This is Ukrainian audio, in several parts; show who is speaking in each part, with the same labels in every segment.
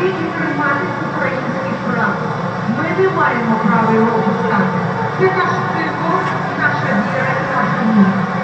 Speaker 1: гідні тримати український прав. Ми не маємо права його пускати. Це наш символ, наша віра і наша місць.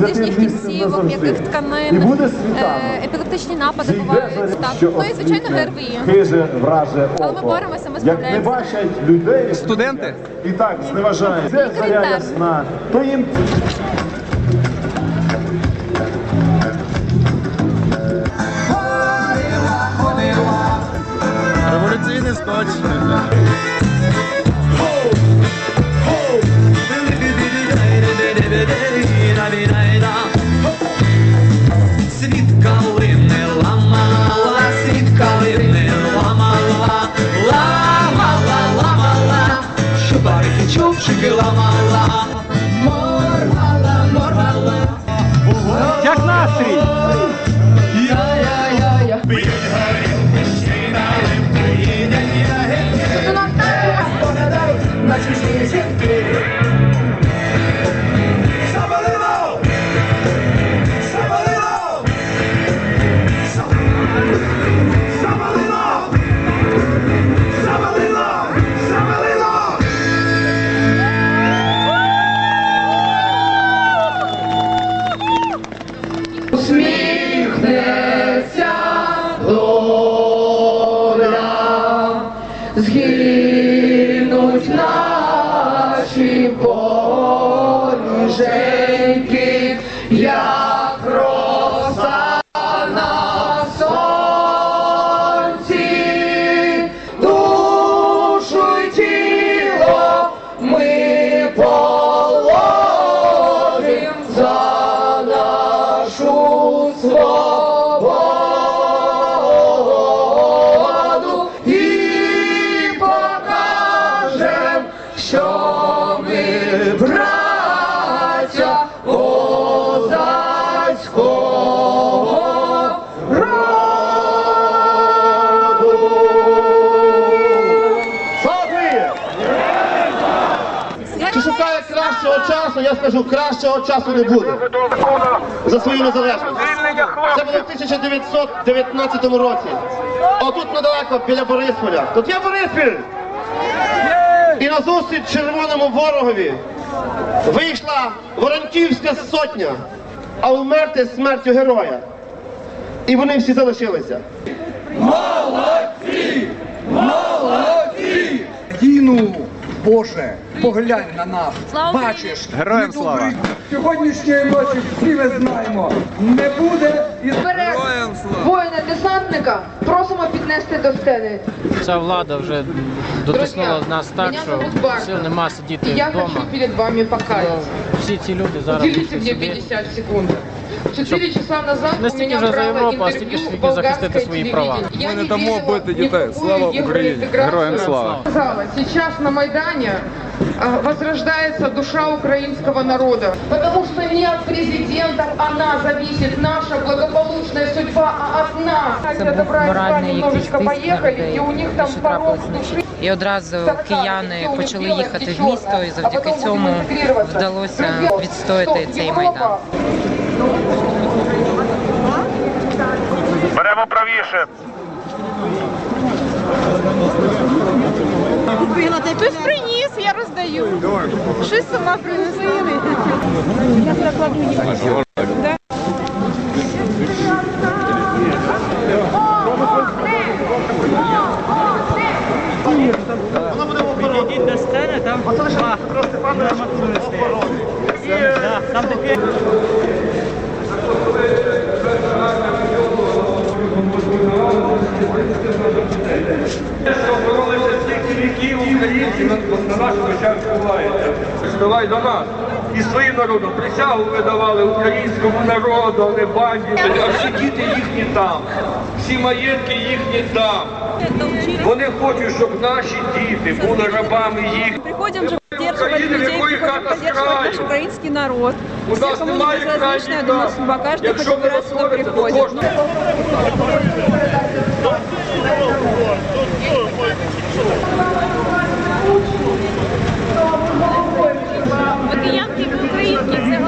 Speaker 2: Нижніх кінцівок, м'яких тканин,
Speaker 3: І буде
Speaker 2: е,
Speaker 3: світанок.
Speaker 2: епілептичні напади
Speaker 3: Зійде
Speaker 2: бувають. Так. Ну і звичайно ГРВІ.
Speaker 3: Хиже враже
Speaker 2: Але ми боремося, ми
Speaker 3: Як не
Speaker 2: справляємося.
Speaker 3: бачать людей,
Speaker 4: Студенти?
Speaker 3: і так зневажають. Це заря
Speaker 2: інтерн.
Speaker 3: ясна, то їм
Speaker 4: Революційний скотч.
Speaker 5: sugar on my.
Speaker 6: Усміхнеться
Speaker 7: Я скажу, кращого часу не буде за свою незалежність. Це було в 1919 році. Отут недалеко, біля Борисполя. Тут є Бориспіль! І на зустріч червоному ворогові вийшла Воронківська сотня, а вмерти смертю героя. І вони всі залишилися. Молодці!
Speaker 8: Діну, Боже, поглянь на нас.
Speaker 2: Слава
Speaker 8: Бачиш,
Speaker 4: Героям слава.
Speaker 8: Сьогоднішньої ночі всі ми знаємо. Не буде і
Speaker 6: Вперед! Воїна десантника просимо піднести до сцени.
Speaker 9: Ця влада вже дотиснула
Speaker 6: Друзі,
Speaker 9: нас так, що
Speaker 6: зовут
Speaker 9: сил нема сидіти
Speaker 6: я
Speaker 9: вдома.
Speaker 6: хочу перед вами
Speaker 9: Ну,
Speaker 6: покаяться.
Speaker 9: всі ці люди зараз
Speaker 6: Уделите
Speaker 9: мені
Speaker 6: мне 50 секунд. Четыре часа назад
Speaker 9: Не
Speaker 6: у
Speaker 9: стільки
Speaker 6: меня
Speaker 9: вже за
Speaker 6: брало
Speaker 9: Європу, а стільки ж тільки
Speaker 6: болгарское
Speaker 9: захистити свої права.
Speaker 6: телевидение. Я
Speaker 4: Ми не
Speaker 6: не
Speaker 4: дамо бити
Speaker 6: в
Speaker 4: дітей.
Speaker 6: какую
Speaker 4: Слава Україні! Героям слава!
Speaker 6: Сказала, сейчас на Майдане а, возрождается душа украинского народа. Потому что не от президентов она зависит, наша благополучная судьба, а от нас.
Speaker 10: Це
Speaker 6: Добра
Speaker 10: був
Speaker 6: и
Speaker 10: моральний якийсь
Speaker 6: немножечко
Speaker 10: тиск на
Speaker 6: поехали,
Speaker 10: людей,
Speaker 6: и у них там
Speaker 10: що
Speaker 6: порог души.
Speaker 10: І одразу кияни почали їхати в місто, і завдяки цьому вдалося відстояти цей майдан.
Speaker 11: Беремо правіше.
Speaker 2: Хтось приніс, я роздаю. Щось сама принесли. Я закладу їх.
Speaker 7: Воно буде в оборону.
Speaker 12: Що боролися стільки віків українці на, на наших очах відбувається. До нас і своїм народом присягу видавали українському народу, а не банді. А всі діти їхні там, всі маєтки їхні там. Вони хочуть, щоб наші діти були рабами їх.
Speaker 1: Приходим же поддерживать людей, приходим поддерживать наш украинский народ.
Speaker 12: У
Speaker 1: Все,
Speaker 12: нас
Speaker 1: кому не
Speaker 12: немає
Speaker 1: безразлично, я думаю, судьба
Speaker 12: Якщо
Speaker 1: хоть раз сюда
Speaker 12: то
Speaker 1: приходит.
Speaker 12: кожного.
Speaker 1: Водіянки українські, це головне.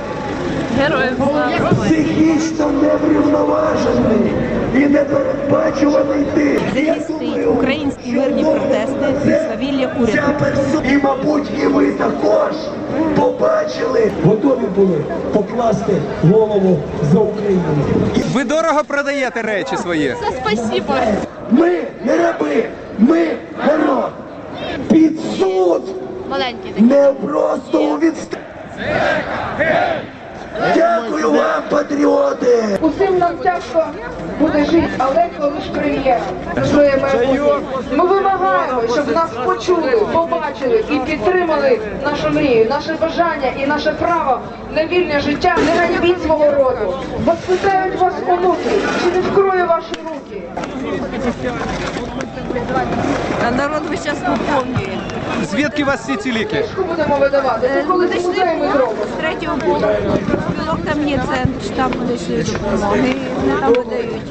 Speaker 1: Героям слава!
Speaker 13: Психічно неврівноважений і непередбачуваний ти.
Speaker 1: Захистить українські мирні протести свавілля уряду.
Speaker 13: і, мабуть, і ви також побачили, готові були покласти голову за Україну.
Speaker 5: Ви дорого продаєте речі свої.
Speaker 1: Спасибо!
Speaker 13: ми не раби, ми народ. Під суд
Speaker 1: Маленький
Speaker 13: не просто у відст... Дякую вам, патріоти!
Speaker 6: Усім нам тяжко буде жити, а легко лиш прем'єра. Своє майбутнє. Ми вимагаємо, щоб нас почули, побачили і підтримали нашу мрію, наше бажання і наше право на вільне життя. Не ганьбіть свого роду, бо спитають вас онуки, чи не вкрою ваші руки.
Speaker 1: А народ весь час поповнює.
Speaker 5: Звідки у вас всі ці ліки?
Speaker 6: Будемо видавати. Це коли з музею ми зробимо.
Speaker 1: З третього боку білок там є центр штаб медичної допомоги. Вони там видають.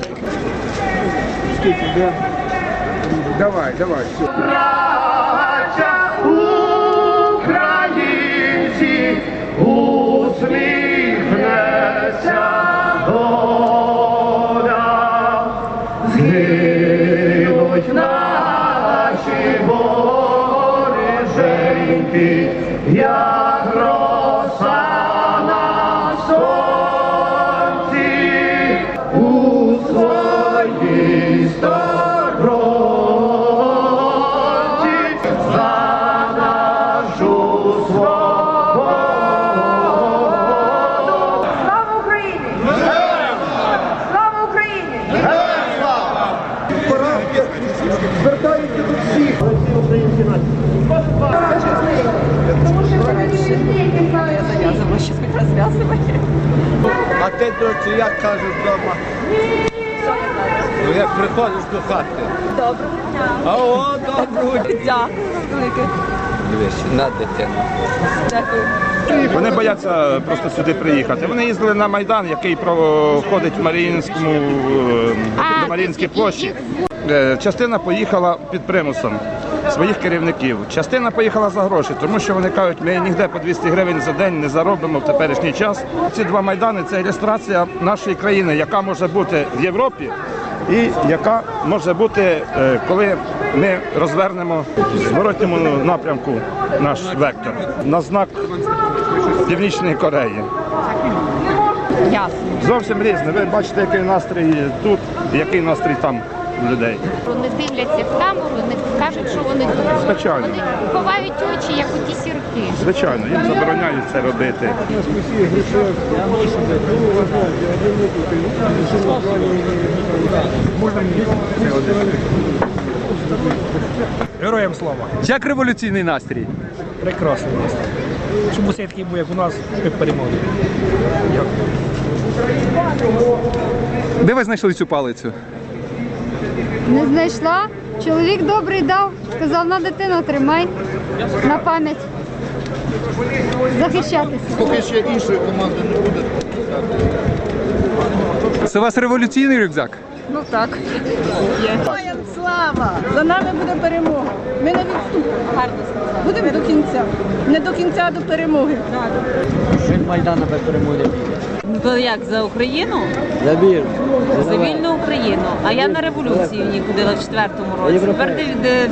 Speaker 14: Давай, давай.
Speaker 13: Українці
Speaker 6: світ.
Speaker 5: А ти, дочі, як кажуть вдома? Ну, як приходиш до хати. Доброго дня. А о, доброго дня.
Speaker 1: Дякую.
Speaker 5: Дивись, на дитину.
Speaker 14: Вони бояться просто сюди приїхати. Вони їздили на Майдан, який проходить в Маріїнському е, Маріїнській площі. Е, Частина поїхала під примусом своїх керівників. Частина поїхала за гроші, тому що вони кажуть, ми ніде по 200 гривень за день не заробимо в теперішній час. Ці два майдани це ілюстрація нашої країни, яка може бути в Європі. І яка може бути, е, коли ми розвернемо в зворотньому напрямку наш вектор на знак Північної Кореї.
Speaker 1: Ясно.
Speaker 14: Зовсім різне. Ви бачите, який настрій тут, який настрій там у людей.
Speaker 15: Вони дивляться в камеру, вони кажуть, що вони думають.
Speaker 14: Звичайно.
Speaker 15: Вони ховають очі, як у ті сірки.
Speaker 14: Звичайно, їм забороняють це робити.
Speaker 16: Героям слава.
Speaker 5: Як революційний настрій?
Speaker 16: Прекрасний місто. Щоб усе такий був, як у нас, ми перемогли.
Speaker 5: Де ви знайшли цю палицю?
Speaker 2: Не знайшла. Чоловік добрий дав, сказав, на дитину тримай на пам'ять. Захищатися.
Speaker 17: Поки ще іншої команди не буде.
Speaker 5: Це у вас революційний рюкзак?
Speaker 1: Ну так. Героям слава! За нами буде перемога. Ми не відступимо. Гарно сказали. Будемо до кінця. Не до кінця, а до перемоги.
Speaker 18: Майдана без перемоги.
Speaker 4: Ну то як за Україну?
Speaker 18: За віру.
Speaker 4: За вільну Україну. А я на революцію в ній ходила в четвертому році. Тепер ти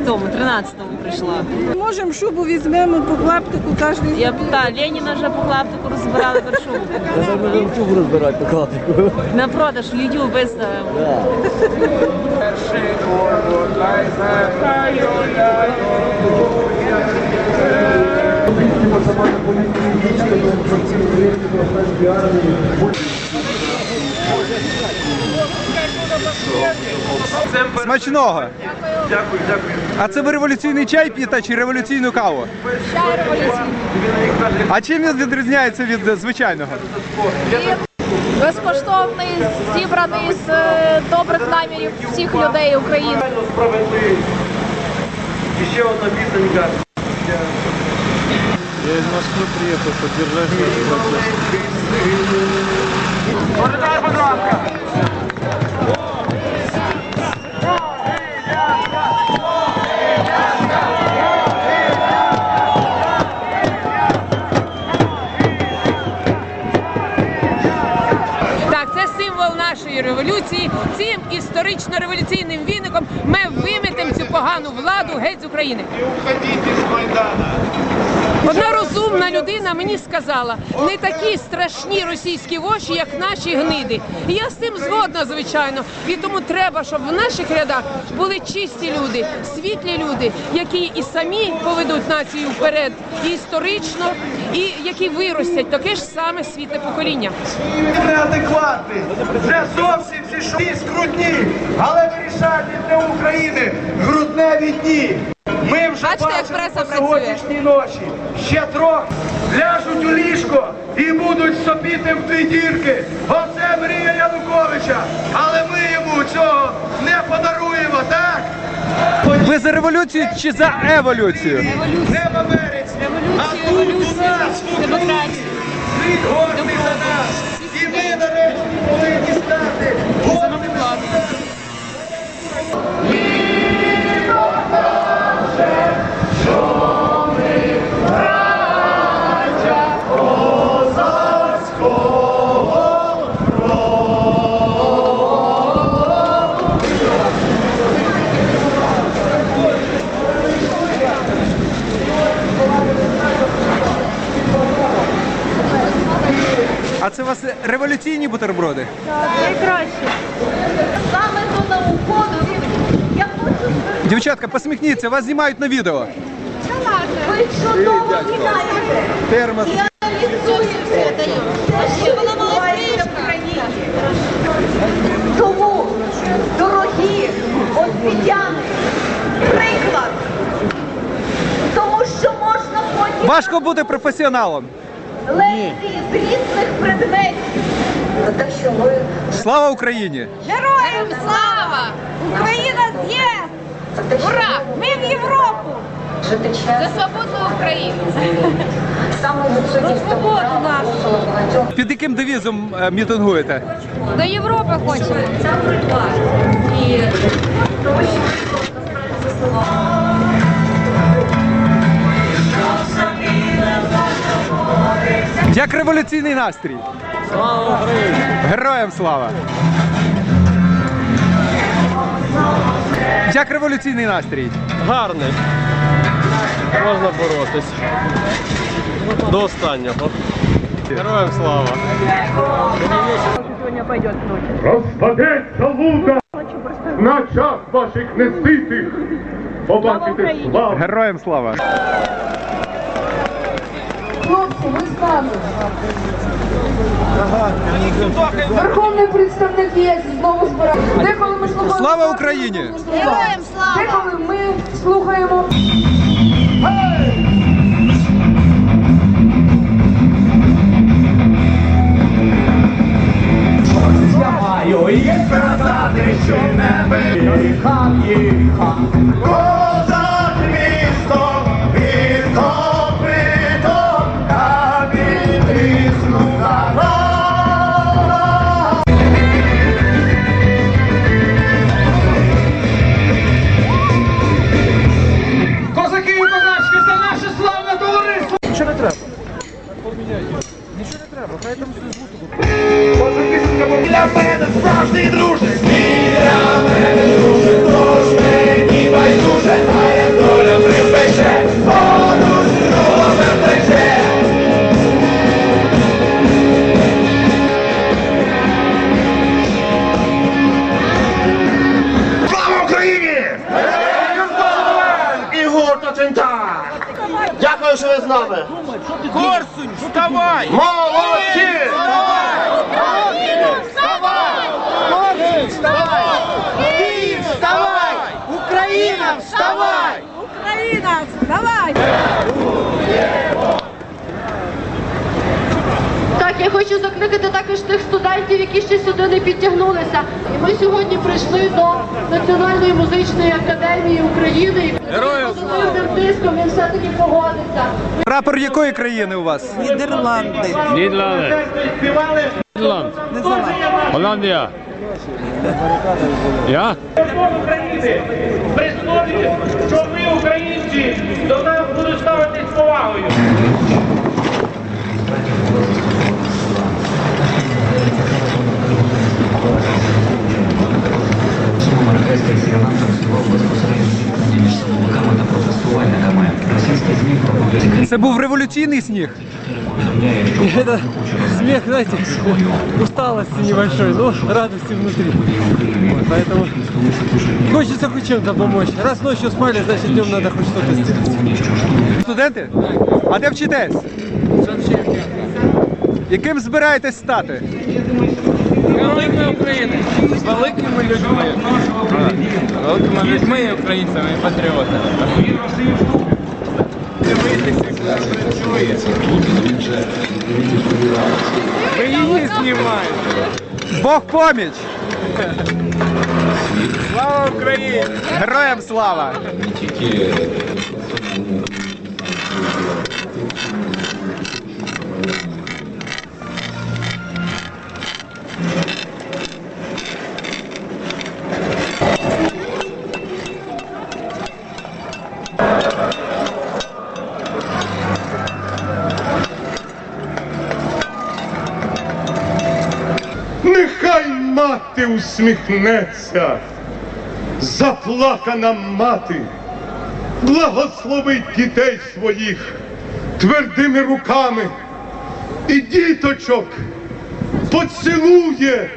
Speaker 4: в тому, 13-му
Speaker 18: прийшла.
Speaker 1: Можемо шубу візьмемо по клаптику кожен.
Speaker 18: Я б та Леніна вже по клаптику розбирали
Speaker 9: можемо шубу розбирати по класику.
Speaker 18: На продаж в YouTube виставимо.
Speaker 5: Смачного.
Speaker 19: Дякую, дякую.
Speaker 5: А це ви революційний чай п'єте чи революційну каву?
Speaker 4: Чай революційний.
Speaker 5: А чим він відрізняється від звичайного?
Speaker 4: Безкоштовний, зібраний з е, добрих намірів всіх людей України.
Speaker 19: Справедливість. І ще одна пісенька.
Speaker 20: Я из Москвы приехал поддержать
Speaker 21: це символ нашої революції. Цим історично-революційним віником ми виметемо цю погану владу геть з України. Одна розумна людина мені сказала, не такі страшні російські воші, як наші гниди. І я з цим згодна, звичайно. І тому треба, щоб в наших рядах були чисті люди, світлі люди, які і самі поведуть націю вперед, історично, і які виростять таке ж саме світле покоління.
Speaker 16: неадекватний. Вже зовсім зійшли скрутні, але вирішальні для України грудневі дні. Ми вже
Speaker 21: Бачите,
Speaker 16: бачимо
Speaker 21: преса
Speaker 16: по сьогоднішній ночі. Ще трохи ляжуть у ліжко і будуть сопіти в дві дірки. Оце мрія Януковича. Але ми йому цього не подаруємо, так?
Speaker 5: Ви за революцію чи за еволюцію?
Speaker 16: Не в Америці, а тут у нас в Україні. Гордий за нас. І ми нарешті повинні стати
Speaker 5: революційні бутерброди?
Speaker 4: Найкраще. Саме до наукову я хочу
Speaker 5: Дівчатка, посміхніться, вас знімають на відео.
Speaker 4: Ви чудово знаєте.
Speaker 5: Термос.
Speaker 4: І аналізуєте, що відбувається в країні. Тому, дорогі освітяни, приклад. Тому що можна потім
Speaker 5: Важко бути професіоналом.
Speaker 4: Лекції з різних предметів. Так що ви
Speaker 5: Слава Україні!
Speaker 4: Героям слава! Україна є! Ура! Ми в Європу! За свободу України! За свободу нашу!
Speaker 5: Під яким девізом е, мітингуєте?
Speaker 4: До Європи хочемо!
Speaker 5: Як революційний настрій?
Speaker 20: Слава Україні!
Speaker 5: Героям слава! Як революційний настрій?
Speaker 20: Гарний. Можна боротись. До останнього. Героям слава!
Speaker 7: Розпадеться лука на час ваших неситих. Побачите славу.
Speaker 5: Героям слава!
Speaker 6: Хлопці, ви з нами. Верховний представник ЄС знову збирається. Деколи ми слухаємо.
Speaker 5: Слава Україні!
Speaker 4: Героям слава!
Speaker 6: Деколи ми слухаємо.
Speaker 16: Я маю їх сказати, що не виїхав, їхав.
Speaker 22: Хочу закликати також тих студентів, які ще сюди не підтягнулися. І ми сьогодні прийшли до Національної музичної академії України.
Speaker 5: Героям
Speaker 22: тиском він все-таки погодиться.
Speaker 5: Прапор якої країни у вас?
Speaker 20: Нідерланди.
Speaker 19: Нідерланди. Нідерланд. Голландія. Я?
Speaker 5: Це був революційний сніг.
Speaker 16: Это смех, знаете, усталости небольшой, но радости внутри. Вот, поэтому хочется хоть чем-то помочь. Раз ночью спали, значит днем надо хоть что-то сделать.
Speaker 5: Студенти? А де вчитесь? Яким збираєтесь стати?
Speaker 8: Великої України. З великими людьми. Великими людьми і українцями і патріотами. Ви її знімаєте.
Speaker 5: Бог поміч!
Speaker 8: Слава Україні!
Speaker 5: Героям слава!
Speaker 23: Нехай усміхнеться, заплакана мати, благословить дітей своїх твердими руками і діточок поцілує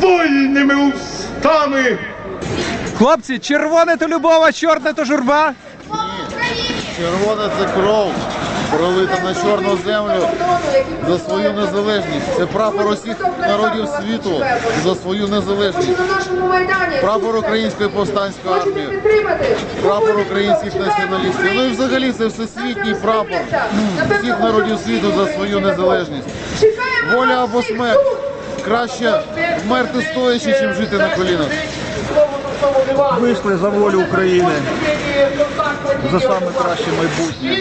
Speaker 23: вольними устами.
Speaker 5: Хлопці, червоне то любов, а чорне то журба.
Speaker 24: Червона це кров, пролита на чорну землю за свою незалежність. Це прапор усіх народів світу за свою незалежність. Прапор Української повстанської армії, прапор українських націоналістів. Ну і взагалі це всесвітній прапор всіх народів світу за свою незалежність. Воля або смерть. Краще вмерти стоячи, ніж жити на колінах.
Speaker 25: Вийшли за волю України, за саме краще майбутнє.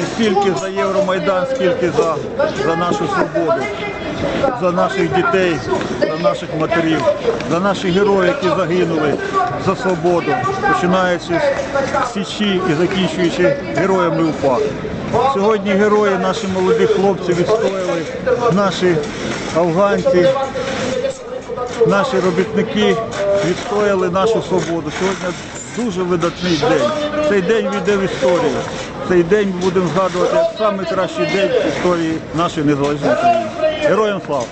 Speaker 25: Не стільки за Євромайдан, скільки за, за нашу свободу, за наших дітей, за наших матерів, за наших героїв, які загинули за свободу, починаючи з Січі і закінчуючи героями УПА. Сьогодні герої, наші молоді хлопці відстояли, наші афганці, наші робітники відстояли нашу свободу. Сьогодні дуже видатний день. Цей день війде в історію. Цей день будемо згадувати як найкращий день в історії нашої незалежної країни. Героям слава!